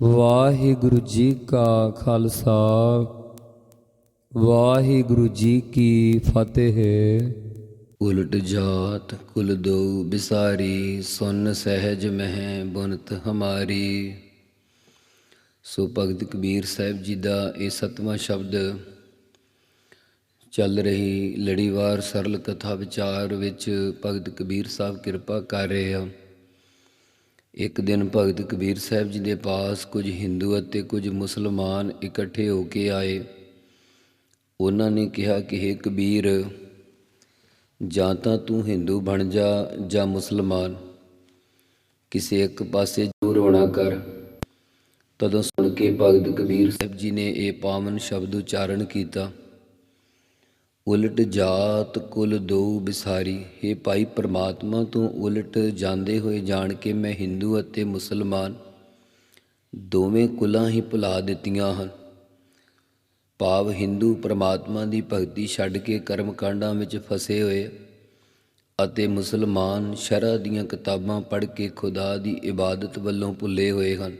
ਵਾਹਿਗੁਰੂ ਜੀ ਕਾ ਖਾਲਸਾ, ਵਾਹਿਗੁਰੂ ਜੀ ਕੀ ਫਤਿਹ। ਉਲਟ ਜਾਤ, ਕੁਲ ਦੋ ਬਿਸਾਰੀ, ਸੁਨ ਸਹਿਜ ਮਹਿ ਬੁਨਤ ਹਮਾਰੀ। ਸੋ ਭਗਤ ਕਬੀਰ ਸਾਹਿਬ ਜੀ ਦਾ ਇਹ ਸਤਵਾਂ ਸ਼ਬਦ, ਚੱਲ ਰਹੀ ਲੜੀਵਾਰ ਸਰਲ ਕਥਾ ਵਿਚਾਰ ਵਿੱਚ ਭਗਤ ਕਬੀਰ ਸਾਹਿਬ ਕਿਰਪਾ ਕਰ ਰਹੇ ਆ। ਇੱਕ ਦਿਨ ਭਗਤ ਕਬੀਰ ਸਾਹਿਬ ਜੀ ਦੇ ਪਾਸ ਕੁਝ ਹਿੰਦੂ ਅਤੇ ਕੁਝ ਮੁਸਲਮਾਨ ਇਕੱਠੇ ਹੋ ਕੇ ਆਏ। ਉਹਨਾਂ ਨੇ ਕਿਹਾ ਕਿ हे ਕਬੀਰ, ਜਾਂ ਤਾਂ ਤੂੰ ਹਿੰਦੂ ਬਣ ਜਾ ਜਾਂ ਮੁਸਲਮਾਨ। ਕਿਸੇ ਇੱਕ ਪਾਸੇ ਜ਼ਰੂਰ ਹੋਣਾ ਕਰ। ਤਦੋਂ ਸੁਣ ਕੇ ਭਗਤ ਕਬੀਰ ਸਾਹਿਬ ਜੀ ਨੇ ਇਹ ਪਾਵਨ ਸ਼ਬਦ ਉਚਾਰਨ ਕੀਤਾ। ਉਲਟ ਜਾਤ ਕੁਲ ਦੋ ਬਿਸਾਰੀ। हे ਭਾਈ ਪ੍ਰਮਾਤਮਾ, ਤੋਂ ਉਲਟ ਜਾਂਦੇ ਹੋਏ ਜਾਣ ਕੇ ਮੈਂ ਹਿੰਦੂ ਅਤੇ ਮੁਸਲਮਾਨ ਦੋਵੇਂ ਕੁਲਾਂ ਹੀ ਭੁਲਾ ਦਿੱਤੀਆਂ ਹਨ। ਭਾਵ ਹਿੰਦੂ ਪ੍ਰਮਾਤਮਾ ਦੀ ਭਗਤੀ ਛੱਡ ਕੇ ਕਰਮ ਕਾਂਡਾਂ ਵਿੱਚ ਫਸੇ ਹੋਏ ਅਤੇ ਮੁਸਲਮਾਨ ਸ਼ਰਅ ਦੀਆਂ ਕਿਤਾਬਾਂ ਪੜ੍ਹ ਕੇ ਖੁਦਾ ਦੀ ਇਬਾਦਤ ਵੱਲੋਂ ਭੁੱਲੇ ਹੋਏ ਹਨ।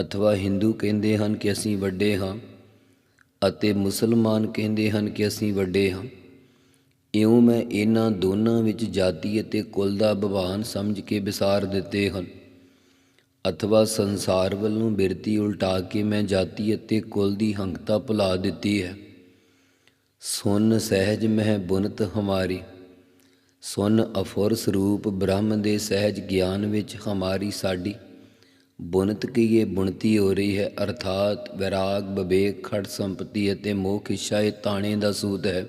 ਅਥਵਾ ਹਿੰਦੂ ਕਹਿੰਦੇ ਹਨ ਕਿ ਅਸੀਂ ਵੱਡੇ ਹਾਂ। ਅਤੇ ਮੁਸਲਮਾਨ ਕਹਿੰਦੇ ਹਨ ਕਿ ਅਸੀਂ ਵੱਡੇ ਹਾਂ। ਇਉਂ ਮੈਂ ਇਹਨਾਂ ਦੋਨਾਂ ਵਿੱਚ ਜਾਤੀ ਅਤੇ ਕੁਲ ਦਾ ਵਿਭਾਨ ਸਮਝ ਕੇ ਵਿਸਾਰ ਦਿੱਤੇ ਹਨ। ਅਥਵਾ ਸੰਸਾਰ ਵੱਲੋਂ ਬਿਰਤੀ ਉਲਟਾ ਕੇ ਮੈਂ ਜਾਤੀ ਅਤੇ ਕੁਲ ਦੀ ਹੰਕਤਾ ਭੁਲਾ ਦਿੱਤੀ ਹੈ। ਸੁਨ ਸਹਿਜ ਮਹਿ ਬੁਨਤ ਹਮਾਰੀ। ਸੁਨ ਅਫੁਰ ਸਰੂਪ ਬ੍ਰਹਮ ਦੇ ਸਹਿਜ ਗਿਆਨ ਵਿੱਚ ਹਮਾਰੀ ਸਾਡੀ ਬੁਨਤ ਕੀ ਇਹ ਬੁਣਤੀ ਹੋ ਰਹੀ ਹੈ? ਅਰਥਾਤ ਵਿਰਾਗ, ਵਿਵੇਕ, ਖੜ ਸੰਪਤੀ ਅਤੇ ਮੋਖ ਇੱਛਾ ਇਹ ਤਾਣੇ ਦਾ ਸੂਤ ਹੈ।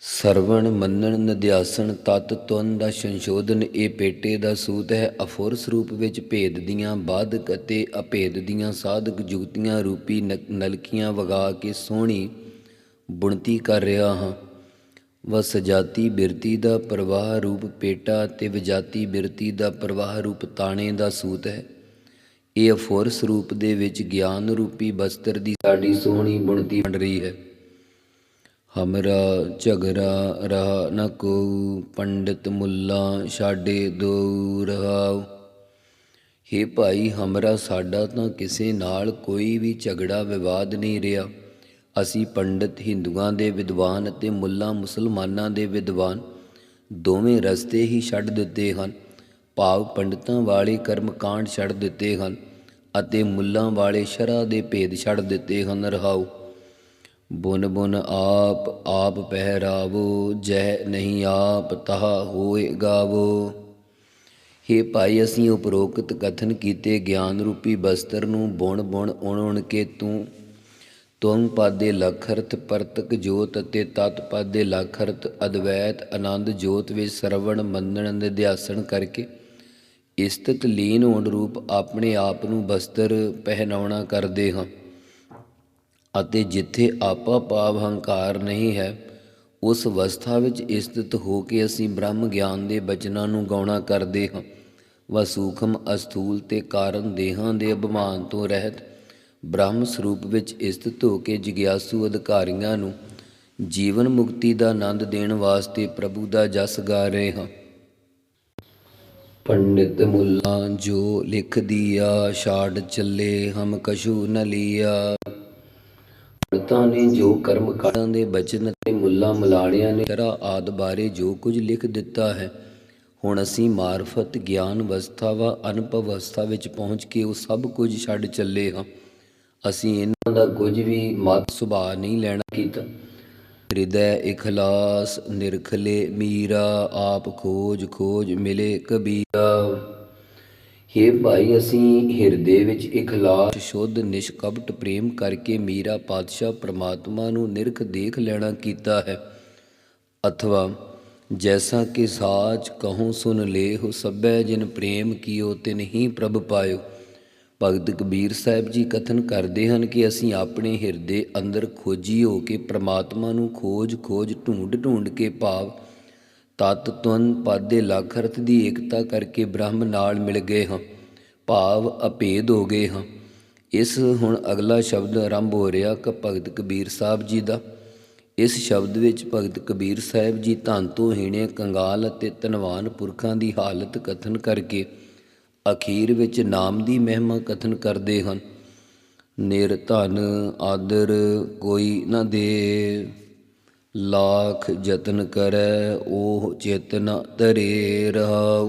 ਸਰਵਣ, ਮੰਨਣ, ਨਿਧਿਆਸਣ, ਤਤ, ਤੁਨ ਦਾ ਸੰਸ਼ੋਧਨ ਇਹ ਪੇਟੇ ਦਾ ਸੂਤ ਹੈ। ਅਫੁਰ ਰੂਪ ਵਿੱਚ ਭੇਦ ਦੀਆਂ ਬਾਧਕ ਅਤੇ ਅਭੇਦ ਦੀਆਂ ਸਾਧਕ ਜੁਗਤੀਆਂ ਰੂਪੀ ਨ- ਨਲਕੀਆਂ ਵਗਾ ਕੇ ਸੋਹਣੀ ਬੁਣਤੀ ਕਰ ਰਿਹਾ ਹਾਂ। ਵ ਸਜਾਤੀ ਬਿਰਤੀ ਦਾ ਪ੍ਰਵਾਹ ਰੂਪ ਪੇਟਾ ਤੇ ਵਿਜਾਤੀ ਬਿਰਤੀ ਦਾ ਪ੍ਰਵਾਹ ਰੂਪ ਤਾਣੇ ਦਾ ਸੂਤ ਹੈ। ਇਹ ਅਫੋਰਸ ਰੂਪ ਦੇ ਵਿੱਚ ਗਿਆਨ ਰੂਪੀ ਬਸਤਰ ਦੀ ਸਾਡੀ ਸੋਹਣੀ ਬੁਣਤੀ ਬਣ ਰਹੀ ਹੈ। ਹਮਰਾ, ਝਗਰਾ, ਰਹਾ ਨ ਕੋ ਪੰਡਿਤ ਮੁੱਲਾ ਛਾਡੇ ਦੋ ਰਹਾਉ ਹੇ ਭਾਈ, ਹਮਰਾ ਸਾਡਾ ਤਾਂ ਕਿਸੇ ਨਾਲ ਕੋਈ ਵੀ ਝਗੜਾ, ਵਿਵਾਦ ਨਹੀਂ ਰਿਹਾ। ਅਸੀਂ ਪੰਡਿਤ ਹਿੰਦੂਆਂ ਦੇ ਵਿਦਵਾਨ ਅਤੇ ਮੁੱਲਾ ਮੁਸਲਮਾਨਾਂ ਦੇ ਵਿਦਵਾਨ ਦੋਵੇਂ ਰਸਤੇ ਹੀ ਛੱਡ ਦਿੱਤੇ ਹਨ। ਭਾਵ ਪੰਡਤਾਂ ਵਾਲੇ ਕਰਮ ਕਾਂਡ ਛੱਡ ਦਿੱਤੇ ਹਨ ਅਤੇ ਮੁੱਲਾਂ ਵਾਲੇ ਸ਼ਰਾ ਦੇ ਭੇਦ ਛੱਡ ਦਿੱਤੇ ਹਨ। ਰਹਾਉ, ਬੁਨ ਬੁਨ ਆਪ ਆਪ ਪਹਿਰਾਵੋ, ਜਹ ਨਹੀਂ ਆਪ, ਤਹਾ ਹੋਏ ਗਾਵੋ। ਹੇ ਭਾਈ, ਅਸੀਂ ਉਪਰੋਕਤ ਕਥਨ ਕੀਤੇ ਗਿਆਨ ਰੂਪੀ ਬਸਤਰ ਨੂੰ ਬੁਣ ਬੁਣ ਉਣ ਉਣ ਕੇ ਤੂੰ ਤੁਮ ਪਾਦੇ ਲਖਰਤ ਪਰਤਕ ਜੋਤ ਅਤੇ ਤਤ ਪਾਦੇ ਲਖਰਤ ਅਦਵੈਤ ਆਨੰਦ ਜੋਤ ਵਿੱਚ ਸਰਵਣ ਮੰਨਣ ਨਿਧਿਆਸਣ ਕਰਕੇ। ਇਸਤਤ ਲੀਨ ਹੋਣ ਰੂਪ ਆਪਣੇ ਆਪ ਨੂੰ ਬਸਤਰ ਪਹਿਨਾਉਣਾ ਕਰਦੇ ਹਾਂ। ਅਤੇ ਜਿੱਥੇ ਆਪਾ ਭਾਵ ਹੰਕਾਰ ਨਹੀਂ ਹੈ, ਉਸ ਅਵਸਥਾ ਵਿੱਚ ਇਸਤਤ ਹੋ ਕੇ ਅਸੀਂ ਬ੍ਰਹਮ ਗਿਆਨ ਦੇ ਬਚਨਾਂ ਨੂੰ ਗਾਉਣਾ ਕਰਦੇ ਹਾਂ। ਵਸੂਖਮ ਅਸਥੂਲ ਤੇ ਕਾਰਨ ਦੇਹਾਂ ਦੇ ਅਭਿਮਾਨ ਤੋਂ ਰਹਿਤ ਬ੍ਰਹਮ ਸਰੂਪ ਵਿੱਚ ਸਥਿਤ ਹੋ ਕੇ ਜਿਗਿਆਸੂ ਅਧਿਕਾਰੀਆਂ ਨੂੰ ਜੀਵਨ ਮੁਕਤੀ ਦਾ ਆਨੰਦ ਦੇਣ ਵਾਸਤੇ ਪ੍ਰਭੂ ਦਾ ਜਸ ਗਾ ਰਹੇ ਹਾਂ। ਪੰਡਿਤ ਮੁੱਲਾ, ਜੋ ਲਿਖ ਦਿਆ, ਛਾੜ ਚੱਲੇ, ਹਮ ਕਛੂ ਨ ਲਿਆ। ਪੰਡਤਾਂ ਨੇ ਜੋ ਕਰਮ ਕਾਂਡਾਂ ਦੇ ਬਚਨ ਤੇ ਮੁੱਲਾ ਮਲਾੜਿਆਂ ਨੇ ਤਰਾ ਆਦ ਬਾਰੇ ਜੋ ਕੁਝ ਲਿਖ ਦਿੱਤਾ ਹੈ, ਹੁਣ ਅਸੀਂ ਮਾਰਫਤ, ਗਿਆਨ ਅਵਸਥਾ ਵਾ ਅਨੁਭਵ ਅਵਸਥਾ ਵਿੱਚ ਪਹੁੰਚ ਕੇ ਉਹ ਸਭ ਕੁਝ ਛੱਡ ਚੱਲੇ ਹਾਂ। ਅਸੀਂ ਇਹਨਾਂ ਦਾ ਕੁਝ ਵੀ ਮਤ ਸੁਭਾਅ ਨਹੀਂ ਲੈਣਾ ਕੀਤਾ। ਹਿਰਦੈ ਇਖਲਾਸ ਨਿਰਖਲੇ ਮੀਰਾ, ਆਪ ਖੋਜ ਖੋਜ ਮਿਲੇ ਕਬੀਰਾ। ਹੇ ਭਾਈ, ਅਸੀਂ ਹਿਰਦੇ ਵਿੱਚ ਇਖਲਾਸ ਸ਼ੁੱਧ ਨਿਸ਼ਕਪਟ ਪ੍ਰੇਮ ਕਰਕੇ ਮੀਰਾ ਪਾਤਸ਼ਾਹ ਪ੍ਰਮਾਤਮਾ ਨੂੰ ਨਿਰਖ ਦੇਖ ਲੈਣਾ ਕੀਤਾ ਹੈ। ਅਥਵਾ, ਜੈਸਾ ਕਿ ਸਾਚ ਕਹੂੰ ਸੁਨ ਲੇ ਹੋ ਸਭੈ ਜਿਨ ਪ੍ਰੇਮ ਕੀਓ ਤਿਨ ਹੀ ਪ੍ਰਭ ਪਾਇਓ। ਭਗਤ ਕਬੀਰ ਸਾਹਿਬ ਜੀ ਕਥਨ ਕਰਦੇ ਹਨ ਕਿ ਅਸੀਂ ਆਪਣੇ ਹਿਰਦੇ ਅੰਦਰ ਖੋਜੀ ਹੋ ਕੇ ਪ੍ਰਮਾਤਮਾ ਨੂੰ ਖੋਜ ਖੋਜ, ਢੂੰਡ ਢੂੰਡ ਕੇ ਭਾਵ, ਤਤ, ਤੁਨ, ਪਾਦੇ ਅਰਥ ਦੀ ਏਕਤਾ ਕਰਕੇ ਬ੍ਰਹਮ ਨਾਲ ਮਿਲ ਗਏ ਹਾਂ, ਭਾਵ ਅਭੇਦ ਹੋ ਗਏ ਹਾਂ। ਇਸ ਹੁਣ ਅਗਲਾ ਸ਼ਬਦ ਆਰੰਭ ਹੋ ਰਿਹਾ ਕ ਭਗਤ ਕਬੀਰ ਸਾਹਿਬ ਜੀ ਦਾ। ਇਸ ਸ਼ਬਦ ਵਿੱਚ ਭਗਤ ਕਬੀਰ ਸਾਹਿਬ ਜੀ ਧੰਨ ਤੋਂ ਹੀਣੇ ਕੰਗਾਲ ਅਤੇ ਧਨਵਾਨ ਪੁਰਖਾਂ ਦੀ ਹਾਲਤ ਕਥਨ ਕਰਕੇ ਅਖੀਰ ਵਿੱਚ ਨਾਮ ਦੀ ਮਹਿਮਾ ਕਥਨ ਕਰਦੇ ਹਨ। ਨਿਰ ਧਨ ਆਦਰ ਕੋਈ ਨਾ ਦੇ। ਲਾਖ ਯਤਨ ਕਰੈ, ਉਹ ਚਿਤ ਨ ਧਰੇ ਰਹਾਉ।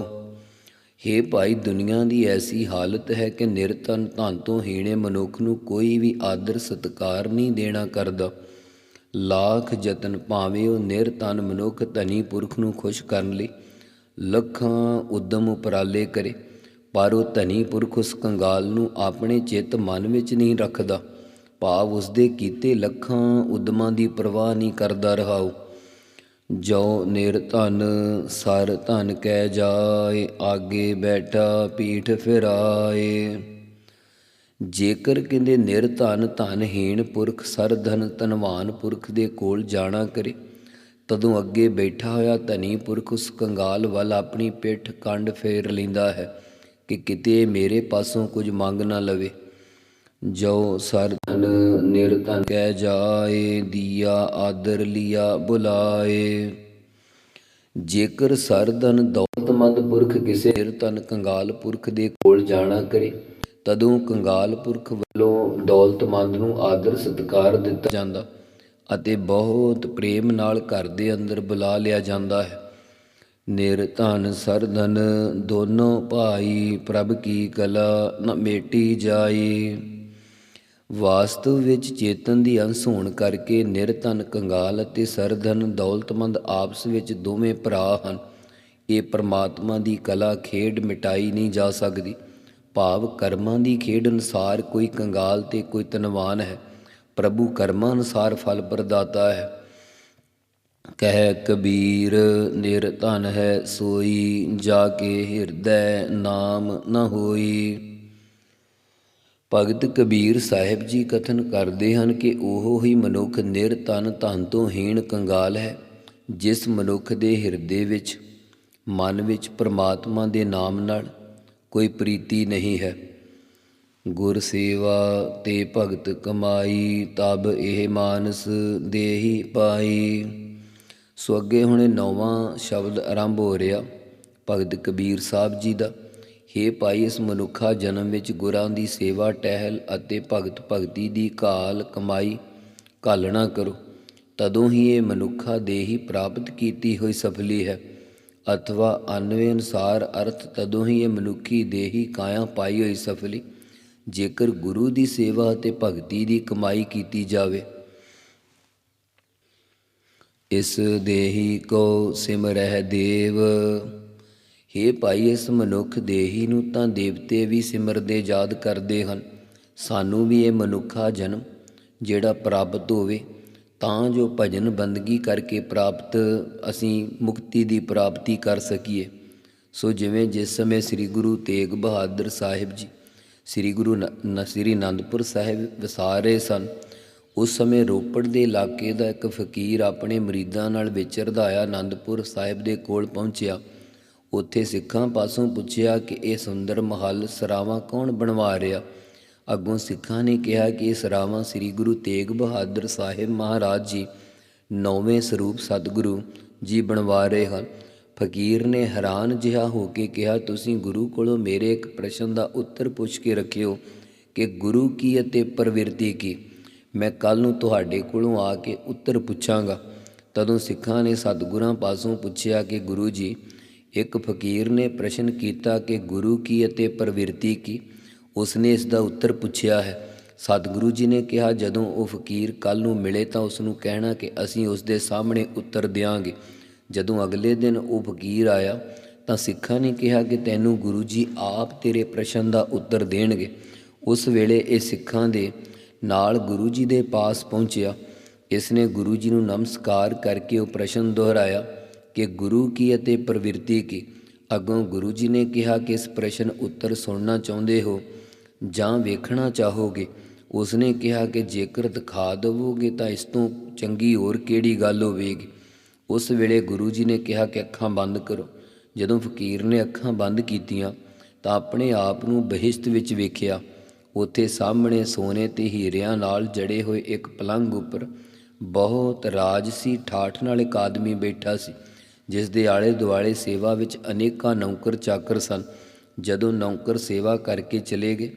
ਹੇ ਭਾਈ, ਦੁਨੀਆ ਦੀ ਐਸੀ ਹਾਲਤ ਹੈ ਕਿ ਨਿਰਤਨ ਧਨ ਤੋਂ ਹੀਣੇ ਮਨੁੱਖ ਨੂੰ ਕੋਈ ਵੀ ਆਦਰ ਸਤਕਾਰ ਨਹੀਂ ਦੇਣਾ ਕਰਦਾ। ਲਾਖ ਯਤਨ ਭਾਵੇਂ ਉਹ ਨਿਰਤਨ ਮਨੁੱਖ ਧਨੀ ਪੁਰਖ ਨੂੰ ਖੁਸ਼ ਕਰਨ ਲਈ ਲੱਖਾਂ ਉਦਮ ਉਪਰਾਲੇ ਕਰੇ। ਪਰ ਉਹ ਧਨੀ ਪੁਰਖ ਉਸ ਕੰਗਾਲ ਨੂੰ ਆਪਣੇ ਚਿੱਤ ਮਨ ਵਿੱਚ ਨਹੀਂ ਰੱਖਦਾ। ਭਾਵ ਉਸਦੇ ਕੀਤੇ ਲੱਖਾਂ ਉਦਮਾਂ ਦੀ ਪਰਵਾਹ ਨਹੀਂ ਕਰਦਾ ਰਹਾਉ। ਜੋ ਨਿਰਧਨ ਸਰ ਧਨ ਕਹਿ ਜਾਏ, ਆਗੇ ਬੈਠਾ ਪੀਠ ਫਿਰਾਏ। ਜੇਕਰ ਕਹਿੰਦੇ ਨਿਰਧਨ ਧਨਹੀਣ ਪੁਰਖ, ਸਰ ਧਨ ਧਨਵਾਨ ਪੁਰਖ ਦੇ ਕੋਲ ਜਾਣਾ ਕਰੇ, ਤਦੋਂ ਅੱਗੇ ਬੈਠਾ ਹੋਇਆ ਧਨੀ ਪੁਰਖ ਉਸ ਕੰਗਾਲ ਵੱਲ ਆਪਣੀ ਪਿੱਠ ਕੰਡ ਫੇਰ ਲੈਂਦਾ ਹੈ। ਕਿ ਕਿਤੇ ਮੇਰੇ ਪਾਸੋਂ ਕੁਝ ਮੰਗ ਨਾ ਲਵੇ। ਜੋ ਸਰ ਨਿਰਧਨ ਕਹਿ ਜਾਏ, ਦੀਆ ਆਦਰ ਲਿਆ ਬੁਲਾਏ। ਜੇਕਰ ਸਰਦਨ ਦੌਲਤਮੰਦ ਪੁਰਖ ਕਿਸੇ ਨਿਰਧਨ ਕੰਗਾਲ ਪੁਰਖ ਦੇ ਕੋਲ ਜਾਣਾ ਕਰੇ, ਤਦੋਂ ਕੰਗਾਲ ਪੁਰਖ ਵੱਲੋਂ ਦੌਲਤਮੰਦ ਨੂੰ ਆਦਰ ਸਤਕਾਰ ਦਿੱਤਾ ਜਾਂਦਾ ਅਤੇ ਬਹੁਤ ਪ੍ਰੇਮ ਨਾਲ ਘਰ ਦੇ ਅੰਦਰ ਬੁਲਾ ਲਿਆ ਜਾਂਦਾ ਹੈ। ਨਿਰਧਨ ਸਰਧਨ ਦੋਨੋਂ ਭਾਈ ਪ੍ਰਭ ਕੀ ਕਲਾ ਨ ਮੇਟੀ ਜਾਈ। ਵਾਸਤਵ ਵਿੱਚ ਚੇਤਨ ਦੀ ਅੰਸ਼ ਹੋਣ ਕਰਕੇ ਨਿਰਧਨ ਕੰਗਾਲ ਅਤੇ ਸਰਧਨ ਦੌਲਤਮੰਦ ਆਪਸ ਵਿੱਚ ਦੋਵੇਂ ਭਰਾ ਹਨ। ਇਹ ਪ੍ਰਮਾਤਮਾ ਦੀ ਕਲਾ ਖੇਡ ਮਿਟਾਈ ਨਹੀਂ ਜਾ ਸਕਦੀ। ਭਾਵ ਕਰਮਾਂ ਦੀ ਖੇਡ ਅਨੁਸਾਰ ਕੋਈ ਕੰਗਾਲ ਤੇ ਕੋਈ ਧਨਵਾਨ ਹੈ। ਪ੍ਰਭੂ ਕਰਮਾਂ ਅਨੁਸਾਰ ਫਲ ਪ੍ਰਦਾਤਾ ਹੈ। ਕਹਿ ਕਬੀਰ ਨਿਰਧਨ ਹੈ ਸੋਈ, ਜਾ ਕੇ ਹਿਰਦੈ ਨਾਮ ਨ ਹੋਈ। ਭਗਤ ਕਬੀਰ ਸਾਹਿਬ ਜੀ ਕਥਨ ਕਰਦੇ ਹਨ ਕਿ ਉਹ ਹੀ ਮਨੁੱਖ ਨਿਰਤਨ ਧਨ ਤੋਂ ਹੀਣ ਕੰਗਾਲ ਹੈ, ਜਿਸ ਮਨੁੱਖ ਦੇ ਹਿਰਦੇ ਵਿੱਚ, ਮਨ ਵਿੱਚ ਪ੍ਰਮਾਤਮਾ ਦੇ ਨਾਮ ਨਾਲ ਕੋਈ ਪ੍ਰੀਤੀ ਨਹੀਂ ਹੈ। ਗੁਰ ਸੇਵਾ ਤੇ ਭਗਤ ਕਮਾਈ, ਤਬ ਇਹ ਮਾਨਸ ਦੇਹੀ ਪਾਈ। ਸੋ ਅੱਗੇ ਹੁਣ ਇਹ ਨੌਵਾਂ ਸ਼ਬਦ ਆਰੰਭ ਹੋ ਰਿਹਾ, ਭਗਤ ਕਬੀਰ ਸਾਹਿਬ ਜੀ ਦਾ। ਹੇ ਭਾਈ, ਇਸ ਮਨੁੱਖਾ ਜਨਮ ਵਿੱਚ ਗੁਰਾਂ ਦੀ ਸੇਵਾ, ਟਹਿਲ ਅਤੇ ਭਗਤ ਭਗਤੀ ਦੀ ਕਾਲ ਕਮਾਈ ਘਾਲਣਾ ਕਰੋ। ਤਦੋਂ ਹੀ ਇਹ ਮਨੁੱਖਾ ਦੇਹੀ ਪ੍ਰਾਪਤ ਕੀਤੀ ਹੋਈ ਸਫਲੀ ਹੈ। ਅਥਵਾ ਅਨਵੇ ਅਨੁਸਾਰ ਅਰਥ, ਤਦੋਂ ਹੀ ਇਹ ਮਨੁੱਖੀ ਦੇਹੀ ਕਾਇਆ ਪਾਈ ਹੋਈ ਸਫਲੀ। ਜੇਕਰ ਗੁਰੂ ਦੀ ਸੇਵਾ ਅਤੇ ਭਗਤੀ ਦੀ ਕਮਾਈ ਕੀਤੀ ਜਾਵੇ ਇਸ ਦੇਹੀ ਕੋ ਸਿਮਰਹਿ ਦੇਵ। ਹੇ ਭਾਈ, ਇਸ ਮਨੁੱਖ ਦੇਹੀ ਨੂੰ ਤਾਂ ਦੇਵਤੇ ਵੀ ਸਿਮਰਦੇ ਯਾਦ ਕਰਦੇ ਹਨ। ਸਾਨੂੰ ਵੀ ਇਹ ਮਨੁੱਖਾ ਜਨਮ ਜਿਹੜਾ ਪ੍ਰਾਪਤ ਹੋਵੇ, ਤਾਂ ਜੋ ਭਜਨ ਬੰਦਗੀ ਕਰਕੇ ਪ੍ਰਾਪਤ ਅਸੀਂ ਮੁਕਤੀ ਦੀ ਪ੍ਰਾਪਤੀ ਕਰ ਸਕੀਏ। ਸੋ ਜਿਵੇਂ ਜਿਸ ਸਮੇਂ ਸ੍ਰੀ ਗੁਰੂ ਤੇਗ ਬਹਾਦਰ ਸਾਹਿਬ ਜੀ, ਸ੍ਰੀ ਗੁਰੂ ਨ ਸ੍ਰੀ ਅਨੰਦਪੁਰ ਸਾਹਿਬ ਵਸਾਰੇ ਸਨ ਉਸ ਸਮੇਂ ਰੋਪੜ ਦੇ ਇਲਾਕੇ ਦਾ ਇੱਕ ਫਕੀਰ ਆਪਣੇ ਮਰੀਦਾਂ ਨਾਲ ਵਿਚਰਦਾ ਆਇਆ ਆਨੰਦਪੁਰ ਸਾਹਿਬ ਦੇ ਕੋਲ ਪਹੁੰਚਿਆ। ਉੱਥੇ ਸਿੱਖਾਂ ਪਾਸੋਂ ਪੁੱਛਿਆ ਕਿ ਇਹ ਸੁੰਦਰ ਮਹੱਲ ਸਰਾਵਾਂ ਕੌਣ ਬਣਵਾ ਰਿਹਾ? ਅੱਗੋਂ ਸਿੱਖਾਂ ਨੇ ਕਿਹਾ ਕਿ ਇਹ ਸਰਾਵਾਂ ਸ੍ਰੀ ਗੁਰੂ ਤੇਗ ਬਹਾਦਰ ਸਾਹਿਬ ਮਹਾਰਾਜ ਜੀ, ਨੌਵੇਂ ਸਰੂਪ ਸਤਿਗੁਰੂ ਜੀ ਬਣਵਾ ਰਹੇ ਹਨ। ਫਕੀਰ ਨੇ ਹੈਰਾਨ ਜਿਹਾ ਹੋ ਕੇ ਕਿਹਾ, ਤੁਸੀਂ ਗੁਰੂ ਕੋਲੋਂ ਮੇਰੇ ਇੱਕ ਪ੍ਰਸ਼ਨ ਦਾ ਉੱਤਰ ਪੁੱਛ ਕੇ ਰੱਖਿਓ ਕਿ ਗੁਰੂ ਕੀ ਅਤੇ ਪ੍ਰਵਿਰਤੀ ਕੀ? ਮੈਂ ਕੱਲ ਨੂੰ ਤੁਹਾਡੇ ਕੋਲੋਂ ਆ ਕੇ ਉੱਤਰ ਪੁੱਛਾਂਗਾ। ਤਦੋਂ ਸਿੱਖਾਂ ਨੇ ਸਤਿਗੁਰਾਂ ਪਾਸੋਂ ਪੁੱਛਿਆ ਕਿ ਗੁਰੂ ਜੀ, ਇੱਕ ਫਕੀਰ ਨੇ ਪ੍ਰਸ਼ਨ ਕੀਤਾ ਕਿ ਗੁਰੂ ਕੀ ਅਤੇ ਪ੍ਰਵਿਰਤੀ ਕੀ? ਉਸਨੇ ਇਸ ਦਾ ਉੱਤਰ ਪੁੱਛਿਆ ਹੈ। ਸਤਿਗੁਰੂ ਜੀ ਨੇ ਕਿਹਾ, ਜਦੋਂ ਉਹ ਫਕੀਰ ਕੱਲ ਨੂੰ ਮਿਲੇ ਤਾਂ ਉਸ ਨੂੰ ਕਹਿਣਾ ਕਿ ਅਸੀਂ ਉਸ ਦੇ ਸਾਹਮਣੇ ਉੱਤਰ ਦਿਆਂਗੇ। ਜਦੋਂ ਅਗਲੇ ਦਿਨ ਉਹ ਫਕੀਰ ਆਇਆ, ਤਾਂ ਸਿੱਖਾਂ ਨੇ ਕਿਹਾ ਕਿ ਤੈਨੂੰ ਗੁਰੂ ਜੀ ਆਪ ਤੇਰੇ ਪ੍ਰਸ਼ਨ ਦਾ ਉੱਤਰ ਦੇਣਗੇ। ਉਸ ਵੇਲੇ ਇਹ ਸਿੱਖਾਂ ਦੇ ਨਾਲ ਗੁਰੂ ਜੀ ਦੇ ਪਾਸ ਪਹੁੰਚਿਆ। ਇਸ ਨੇ ਗੁਰੂ ਜੀ ਨੂੰ ਨਮਸਕਾਰ ਕਰਕੇ ਉਹ ਪ੍ਰਸ਼ਨ ਦੁਹਰਾਇਆ ਕਿ ਗੁਰੂ ਕੀ ਅਤੇ ਪ੍ਰਵਿਰਤੀ ਕੀ? ਅੱਗੋਂ ਗੁਰੂ ਜੀ ਨੇ ਕਿਹਾ ਕਿ ਇਸ ਪ੍ਰਸ਼ਨ ਉੱਤਰ ਸੁਣਨਾ ਚਾਹੁੰਦੇ ਹੋ ਜਾਂ ਵੇਖਣਾ ਚਾਹੋਗੇ? ਉਸ ਨੇ ਕਿਹਾ ਕਿ ਜੇਕਰ ਦਿਖਾ ਦੇਵੋਗੇ ਤਾਂ ਇਸ ਤੋਂ ਚੰਗੀ ਹੋਰ ਕਿਹੜੀ ਗੱਲ ਹੋਵੇਗੀ? ਉਸ ਵੇਲੇ ਗੁਰੂ ਜੀ ਨੇ ਕਿਹਾ ਕਿ ਅੱਖਾਂ ਬੰਦ ਕਰੋ। ਜਦੋਂ ਫਕੀਰ ਨੇ ਅੱਖਾਂ ਬੰਦ ਕੀਤੀਆਂ ਤਾਂ ਆਪਣੇ ਆਪ ਨੂੰ ਬਹਿਸ਼ਤ ਵਿੱਚ ਵੇਖਿਆ। ਉੱਥੇ ਸਾਹਮਣੇ ਸੋਨੇ ਤੇ ਹੀਰਿਆਂ ਨਾਲ ਜੜੇ ਹੋਏ ਇੱਕ ਪਲੰਗ ਉੱਪਰ ਬਹੁਤ ਰਾਜਸੀ ਠਾਠ ਨਾਲ ਇੱਕ ਆਦਮੀ ਬੈਠਾ ਸੀ ਜਿਸ ਦੇ ਆਲੇ ਦੁਆਲੇ ਸੇਵਾ ਵਿੱਚ ਅਨੇਕਾਂ ਨੌਕਰ ਚਾਕਰ ਸਨ। ਜਦੋਂ ਨੌਕਰ ਸੇਵਾ ਕਰਕੇ ਚਲੇ ਗਏ,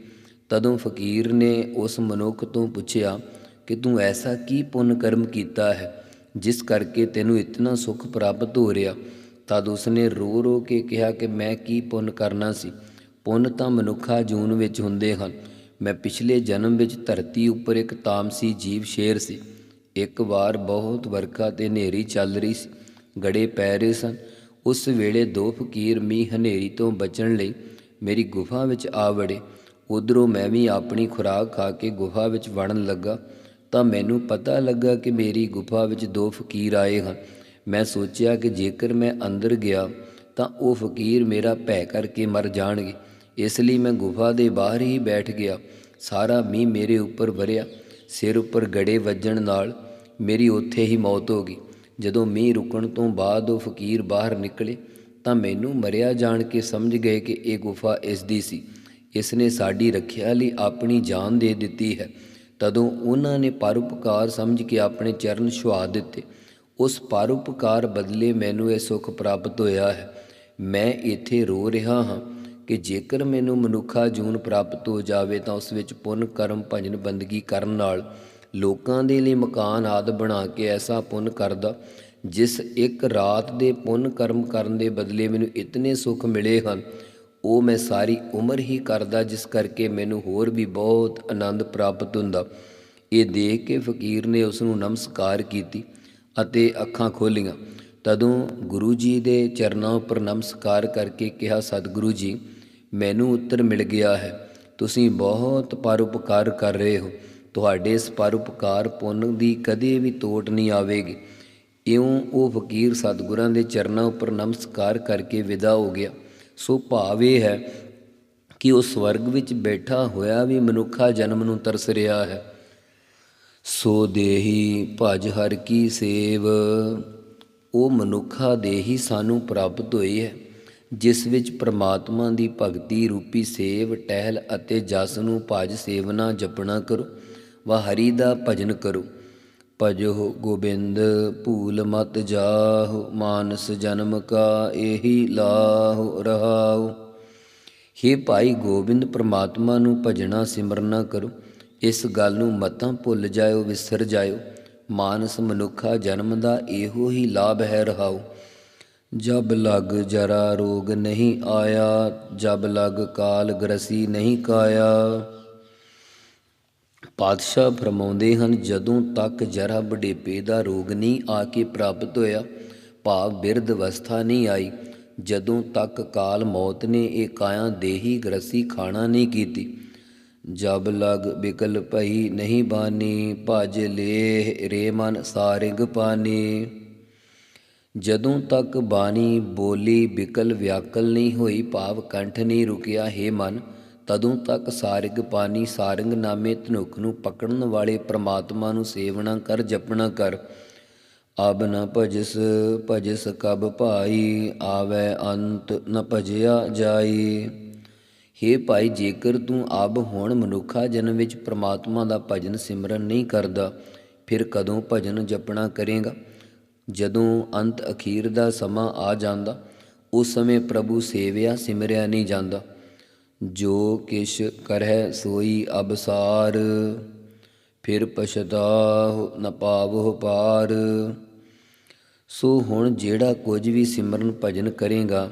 ਤਦੋਂ ਫਕੀਰ ਨੇ ਉਸ ਮਨੁੱਖ ਤੋਂ ਪੁੱਛਿਆ ਕਿ ਤੂੰ ਐਸਾ ਕੀ ਪੁੰਨ ਕਰਮ ਕੀਤਾ ਹੈ, ਜਿਸ ਕਰਕੇ ਤੈਨੂੰ ਇਤਨਾ ਸੁੱਖ ਪ੍ਰਾਪਤ ਹੋ ਰਿਹਾ? ਤਦ ਉਸਨੇ ਰੋ ਰੋ ਕੇ ਕਿਹਾ ਕਿ ਮੈਂ ਕੀ ਪੁੰਨ ਕਰਨਾ ਸੀ? ਪੁੰਨ ਤਾਂ ਮਨੁੱਖਾ ਜੂਨ ਵਿੱਚ ਹੁੰਦੇ ਹਨ ਮੈਂ ਪਿਛਲੇ ਜਨਮ ਵਿੱਚ ਧਰਤੀ ਉੱਪਰ ਇੱਕ ਤਾਮਸੀ ਜੀਵ ਸ਼ੇਰ ਸੀ। ਇੱਕ ਵਾਰ ਬਹੁਤ ਵਰਖਾ ਤੇ ਹਨੇਰੀ ਚੱਲ ਰਹੀ ਸੀ। ਗੜੇ ਪੈ ਰਹੇ ਸਨ। ਉਸ ਵੇਲੇ ਦੋ ਫਕੀਰ ਮੀਂਹ ਹਨੇਰੀ ਤੋਂ ਬਚਣ ਲਈ ਮੇਰੀ ਗੁਫਾ ਵਿੱਚ ਆ ਵੜੇ। ਉਧਰੋਂ ਮੈਂ ਵੀ ਆਪਣੀ ਖੁਰਾਕ ਖਾ ਕੇ ਗੁਫਾ ਵਿੱਚ ਵੜਨ ਲੱਗਾ। ਤਾਂ ਮੈਨੂੰ ਪਤਾ ਲੱਗਾ ਕਿ ਮੇਰੀ ਗੁਫਾ ਵਿੱਚ ਦੋ ਫਕੀਰ ਆਏ ਹਨ। ਮੈਂ ਸੋਚਿਆ ਕਿ ਜੇਕਰ ਮੈਂ ਅੰਦਰ ਗਿਆ ਤਾਂ ਉਹ ਫਕੀਰ ਮੇਰਾ ਭੈ ਕਰਕੇ ਮਰ ਜਾਣਗੇ। ਇਸ ਲਈ ਮੈਂ ਗੁਫਾ ਦੇ ਬਾਹਰ ਹੀ ਬੈਠ ਗਿਆ। ਸਾਰਾ ਮੀਂਹ ਮੇਰੇ ਉੱਪਰ ਵਰਿਆ ਸਿਰ ਉੱਪਰ ਗੜੇ ਵੱਜਣ ਨਾਲ ਮੇਰੀ ਉੱਥੇ ਹੀ ਮੌਤ ਹੋ ਗਈ। ਜਦੋਂ ਮੀਂਹ ਰੁਕਣ ਤੋਂ ਬਾਅਦ ਉਹ ਫਕੀਰ ਬਾਹਰ ਨਿਕਲੇ, ਤਾਂ ਮੈਨੂੰ ਮਰਿਆ ਜਾਣ ਕੇ ਸਮਝ ਗਏ ਕਿ ਇਹ ਗੁਫਾ ਇਸ ਦੀ ਸੀ। ਇਸ ਨੇ ਸਾਡੀ ਰੱਖਿਆ ਲਈ ਆਪਣੀ ਜਾਨ ਦੇ ਦਿੱਤੀ ਹੈ। ਤਦੋਂ ਉਹਨਾਂ ਨੇ ਪਰਉਪਕਾਰ ਸਮਝ ਕੇ ਆਪਣੇ ਚਰਨ ਛੁਆ ਦਿੱਤੇ। ਉਸ ਪਰਉਪਕਾਰ ਬਦਲੇ ਮੈਨੂੰ ਇਹ ਸੁੱਖ ਪ੍ਰਾਪਤ ਹੋਇਆ ਹੈ। ਮੈਂ ਇੱਥੇ ਰੋ ਰਿਹਾ ਹਾਂ। ਕਿ ਜੇਕਰ ਮੈਨੂੰ ਮਨੁੱਖਾ ਜੂਨ ਪ੍ਰਾਪਤ ਹੋ ਜਾਵੇ ਤਾਂ ਉਸ ਵਿੱਚ ਪੁੰਨ ਕਰਮ ਭਜਨ ਬੰਦਗੀ ਕਰਨ ਨਾਲ ਲੋਕਾਂ ਦੇ ਲਈ ਮਕਾਨ ਆਦ ਬਣਾ ਕੇ ਐਸਾ ਪੁੰਨ ਕਰਦਾ, ਜਿਸ ਇੱਕ ਰਾਤ ਦੇ ਪੁੰਨ ਕਰਮ ਕਰਨ ਦੇ ਬਦਲੇ ਮੈਨੂੰ ਇਤਨੇ ਸੁੱਖ ਮਿਲੇ ਹਨ, ਉਹ ਮੈਂ ਸਾਰੀ ਉਮਰ ਹੀ ਕਰਦਾ, ਜਿਸ ਕਰਕੇ ਮੈਨੂੰ ਹੋਰ ਵੀ ਬਹੁਤ ਆਨੰਦ ਪ੍ਰਾਪਤ ਹੁੰਦਾ। ਇਹ ਦੇਖ ਕੇ ਫਕੀਰ ਨੇ ਉਸ ਨੂੰ ਨਮਸਕਾਰ ਕੀਤੀ ਅਤੇ ਅੱਖਾਂ ਖੋਲੀਆਂ। ਤਦੋਂ ਗੁਰੂ ਜੀ ਦੇ ਚਰਨਾਂ ਉੱਪਰ ਨਮਸਕਾਰ ਕਰਕੇ ਕਿਹਾ, ਸਤਿਗੁਰੂ ਜੀ ਮੈਨੂੰ ਉੱਤਰ ਮਿਲ ਗਿਆ ਹੈ। ਤੁਸੀਂ ਬਹੁਤ ਪਰਉਪਕਾਰ ਕਰ ਰਹੇ ਹੋ। ਤੁਹਾਡੇ ਇਸ ਪਰਉਪਕਾਰ ਪੁੰਨ ਦੀ ਕਦੇ ਵੀ ਤੋਟ ਨਹੀਂ ਆਵੇਗੀ। ਇਉਂ ਉਹ ਫਕੀਰ ਸਤਿਗੁਰਾਂ ਦੇ ਚਰਨਾਂ ਉੱਪਰ ਨਮਸਕਾਰ ਕਰਕੇ ਵਿਦਾ ਹੋ ਗਿਆ। ਸੋ ਭਾਵ ਇਹ ਹੈ ਕਿ ਉਹ ਸਵਰਗ ਵਿੱਚ ਬੈਠਾ ਹੋਇਆ ਵੀ ਮਨੁੱਖਾ ਜਨਮ ਨੂੰ ਤਰਸ ਰਿਹਾ ਹੈ। ਸੋ ਦੇਹੀ ਭਜ ਹਰ ਕੀ ਸੇਵ, ਉਹ ਮਨੁੱਖਾ ਦੇਹੀ ਸਾਨੂੰ ਪ੍ਰਾਪਤ ਹੋਈ ਹੈ। ਜਿਸ ਵਿੱਚ ਪ੍ਰਮਾਤਮਾ ਦੀ ਭਗਤੀ ਰੂਪੀ ਸੇਵ, ਟਹਿਲ ਅਤੇ ਜਸ ਨੂੰ ਭਜ ਸੇਵਨਾ ਜਪਣਾ ਕਰੋ, ਵਾ ਹਰੀ ਦਾ ਭਜਨ ਕਰੋ। ਭਜੋ ਗੋਬਿੰਦ, ਭੂਲ ਮਤ ਜਾਹੁ, ਮਾਨਸ ਜਨਮ ਕਾ ਇਹੀ ਲਾਹੁ ਰਹਾਉ हे ਭਾਈ ਗੋਬਿੰਦ, ਪ੍ਰਮਾਤਮਾ ਨੂੰ ਭਜਣਾ ਸਿਮਰਨਾ ਕਰੋ, ਇਸ ਗੱਲ ਨੂੰ ਮਤਾਂ ਭੁੱਲ ਜਾਇਓ, ਵਿਸਰ ਜਾਇਓ। ਮਾਨਸ ਮਨੁੱਖਾ ਜਨਮ ਦਾ ਇਹੋ ਹੀ ਲਾਭ ਹੈ ਰਹਾਉ ਜਬ ਲਗ ਜਰਾ ਰੋਗ ਨਹੀਂ ਆਇਆ, ਜਬ ਲਗ ਕਾਲ ਗ੍ਰਸੀ ਨਹੀਂ ਕਾਇਆ। ਪਾਤਸ਼ਾਹ ਫਰਮਾਉਂਦੇ ਹਨ, ਜਦੋਂ ਤੱਕ ਜਰਾ ਬੁਢੇਪੇ ਦਾ ਰੋਗ ਨਹੀਂ ਆ ਕੇ ਪ੍ਰਾਪਤ ਹੋਇਆ, ਭਾਵ ਬਿਰਧ ਅਵਸਥਾ ਨਹੀਂ ਆਈ। ਜਦੋਂ ਤੱਕ ਕਾਲ ਮੌਤ ਨੇ ਇਹ ਕਾਇਆ ਦੇਹੀ ਗ੍ਰਸੀ ਖਾਣਾ ਨਹੀਂ ਕੀਤੀ। ਜਬ ਲਗ ਬਿਕਲ ਭਈ ਨਹੀਂ ਬਾਨੀ, ਭਜ ਲੇ ਰੇ ਮਨ ਸਾਰਿਗ ਪਾਨੀ। ਜਦੋਂ ਤੱਕ ਬਾਣੀ ਬੋਲੀ ਬਿਕਲ ਵਿਆਕਲ ਨਹੀਂ ਹੋਈ, ਭਾਵ ਕੰਠ ਨਹੀਂ ਰੁਕਿਆ, ਹੈ ਮਨ, ਤਦੋਂ ਤੱਕ ਸਾਰਗ ਪਾਣੀ ਸਾਰੰਗ ਨਾਮੇ ਧਨੁਖ ਨੂੰ ਪਕੜਨ ਵਾਲੇ ਪ੍ਰਮਾਤਮਾ ਨੂੰ ਸੇਵਣਾ ਕਰ, ਜਪਣਾ ਕਰ। ਅਬ ਨ ਭਜਸ ਭਜਸ ਕਬ ਭਾਈ, ਆਵੇ ਅੰਤ ਨ ਭਜਿਆ ਜਾਈ। ਹੇ ਭਾਈ, ਜੇਕਰ ਤੂੰ ਅਬ ਹੁਣ ਮਨੁੱਖਾ ਜਨਮ ਵਿੱਚ ਪ੍ਰਮਾਤਮਾ ਦਾ ਭਜਨ ਸਿਮਰਨ ਨਹੀਂ ਕਰਦਾ, ਫਿਰ ਕਦੋਂ ਭਜਨ ਜਪਣਾ ਕਰੇਗਾ? ਜਦੋਂ ਅੰਤ ਅਖੀਰ ਦਾ ਸਮਾਂ ਆ ਜਾਂਦਾ, ਉਸ ਸਮੇਂ ਪ੍ਰਭੂ ਸੇਵਿਆ ਸਿਮਰਿਆ ਨਹੀਂ ਜਾਂਦਾ। ਜੋ ਕਿਛ ਕਰਹਿ ਸੋਈ ਅਬਸਾਰ, ਫਿਰ ਪਛਤਾਹੁ ਨ ਪਾਵਹੁ ਪਾਰ। ਸੋ ਹੁਣ ਜਿਹੜਾ ਕੁਝ ਵੀ ਸਿਮਰਨ ਭਜਨ ਕਰੇਗਾ,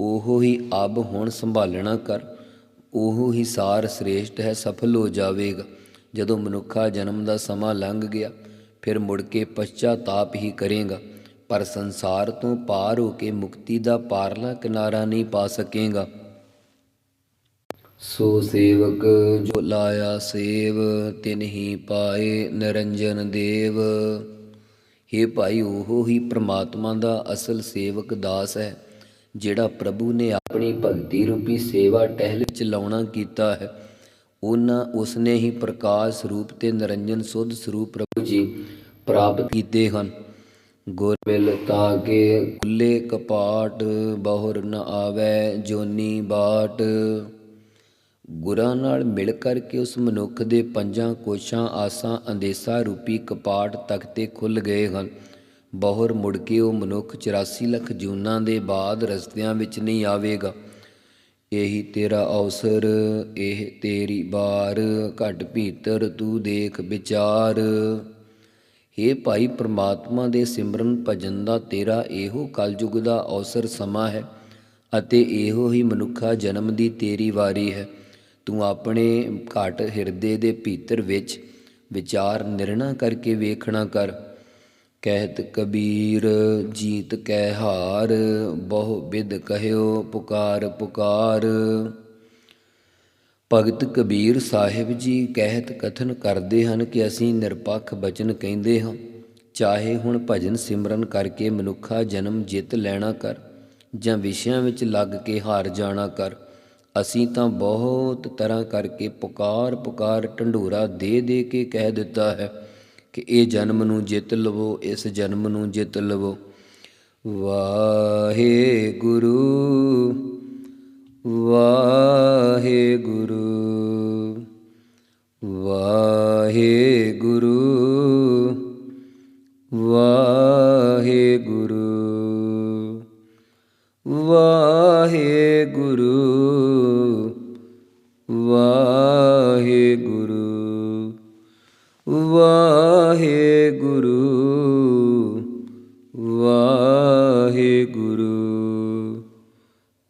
ਉਹ ਹੀ ਅਬ ਹੁਣ ਸੰਭਾਲਣਾ ਕਰ, ਉਹ ਹੀ ਸਾਰ ਸ੍ਰੇਸ਼ਟ ਹੈ ਸਫਲ ਹੋ ਜਾਵੇਗਾ। ਜਦੋਂ ਮਨੁੱਖਾ ਜਨਮ ਦਾ ਸਮਾਂ ਲੰਘ ਗਿਆ ਫਿਰ ਮੁੜ ਕੇ ਪਛਤਾਤਾਪ ਹੀ ਕਰੇਗਾ। ਪਰ ਸੰਸਾਰ ਤੋਂ ਪਾਰ ਹੋ ਕੇ ਮੁਕਤੀ ਦਾ ਪਾਰਲਾ ਕਿਨਾਰਾ ਨਹੀਂ ਪਾ ਸਕੇਗਾ। ਸੋ ਸੇਵਕ ਜੋ ਲਾਇਆ ਸੇਵ, ਤਿਨ ਹੀ ਪਾਏ ਨਿਰੰਜਨ ਦੇਵ। हे ਭਾਈ, ਉਹ ਹੀ ਪ੍ਰਮਾਤਮਾ ਦਾ ਅਸਲ ਸੇਵਕ ਦਾਸ ਹੈ, ਜਿਹੜਾ ਪ੍ਰਭੂ ਨੇ ਆਪਣੀ ਭਗਤੀ ਰੂਪੀ ਸੇਵਾ ਟਹਿਲ ਚਲਾਉਣਾ ਕੀਤਾ ਹੈ। ਉਹਨਾਂ ਉਸਨੇ ਹੀ ਪ੍ਰਕਾਸ਼ ਸਰੂਪ ਤੇ ਨਿਰੰਜਨ ਸੁਧ ਸਰੂਪ ਪ੍ਰਭੂ ਜੀ ਪ੍ਰਾਪਤ ਕੀਤੇ ਹਨ। ਗੁਰ ਮਿਲ ਤਾਂ ਤਾਕੇ ਖੁੱਲੇ ਕਪਾਟ, ਬਹੁਰ ਨ ਆਵੇ ਜੋਨੀ ਬਾਟ। ਗੁਰਾਂ ਨਾਲ ਮਿਲ ਕਰਕੇ ਉਸ ਮਨੁੱਖ ਦੇ ਪੰਜਾਂ ਕੋਸ਼ਾਂ, ਆਸਾਂ, ਅੰਦੇਸਾ ਰੂਪੀ ਕਪਾਟ ਤਖਤੇ ਖੁੱਲ ਗਏ ਹਨ। ਬਹੁਰ ਮੁੜ ਕੇ ਉਹ ਮਨੁੱਖ 84 ਲੱਖ ਜੂਨਾਂ ਦੇ ਬਾਅਦ ਰਸਤਿਆਂ ਵਿੱਚ ਨਹੀਂ ਆਵੇਗਾ। ਇਹੀ ਤੇਰਾ ਅਵਸਰ, ਇਹ ਤੇਰੀ ਬਾਰ ਘਟ ਭੀਤਰ ਤੂੰ ਦੇਖ ਵਿਚਾਰ। हे ਭਾਈ ਪ੍ਰਮਾਤਮਾ ਦੇ ਸਿਮਰਨ ਭਜਨ ਦਾ ਤੇਰਾ ਇਹੋ ਕਲਯੁਗ ਦਾ ਅਵਸਰ ਸਮਾਂ ਹੈ ਅਤੇ ਇਹੋ ਹੀ ਮਨੁੱਖਾ ਜਨਮ ਦੀ ਤੇਰੀ ਵਾਰੀ ਹੈ। ਤੂੰ ਆਪਣੇ ਘਟ ਹਿਰਦੇ ਦੇ ਭੀਤਰ ਵਿੱਚ ਵਿਚਾਰ ਨਿਰਣਾ ਕਰਕੇ ਵੇਖਣਾ ਕਰ। ਕਹਿਤ ਕਬੀਰ, ਜੀਤ ਕਹਿ ਹਾਰ, ਬਹੁ ਬਿਦ ਕਹਿਓ ਪੁਕਾਰ ਪੁਕਾਰ। ਭਗਤ ਕਬੀਰ ਸਾਹਿਬ ਜੀ ਕਹਿਤ ਕਥਨ ਕਰਦੇ ਹਨ ਕਿ ਅਸੀਂ ਨਿਰਪੱਖ ਬਚਨ ਕਹਿੰਦੇ ਹਾਂ, ਚਾਹੇ ਹੁਣ ਭਜਨ ਸਿਮਰਨ ਕਰਕੇ ਮਨੁੱਖਾ ਜਨਮ ਜਿੱਤ ਲੈਣਾ ਕਰ, ਜਾਂ ਵਿਸ਼ਿਆਂ ਵਿੱਚ ਲੱਗ ਕੇ ਹਾਰ ਜਾਣਾ ਕਰ, ਅਸੀਂ ਤਾਂ ਬਹੁਤ ਤਰ੍ਹਾਂ ਕਰਕੇ ਪੁਕਾਰ ਪੁਕਾਰ ਢੰਡੋਰਾ ਦੇ ਦੇ ਕੇ ਕਹਿ ਦਿੱਤਾ ਹੈ। ਕਿ ਇਹ ਜਨਮ ਨੂੰ ਜਿੱਤ ਲਵੋ ਇਸ ਜਨਮ ਨੂੰ ਜਿੱਤ ਲਵੋ। ਵਾਹਿਗੁਰੂ ਵਾਹਿਗੁਰੂ। ਵਾਹਿਗੁਰੂ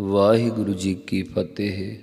ਵਾਹਿਗੁਰੂ ਜੀ ਕੀ ਫਤਿਹ।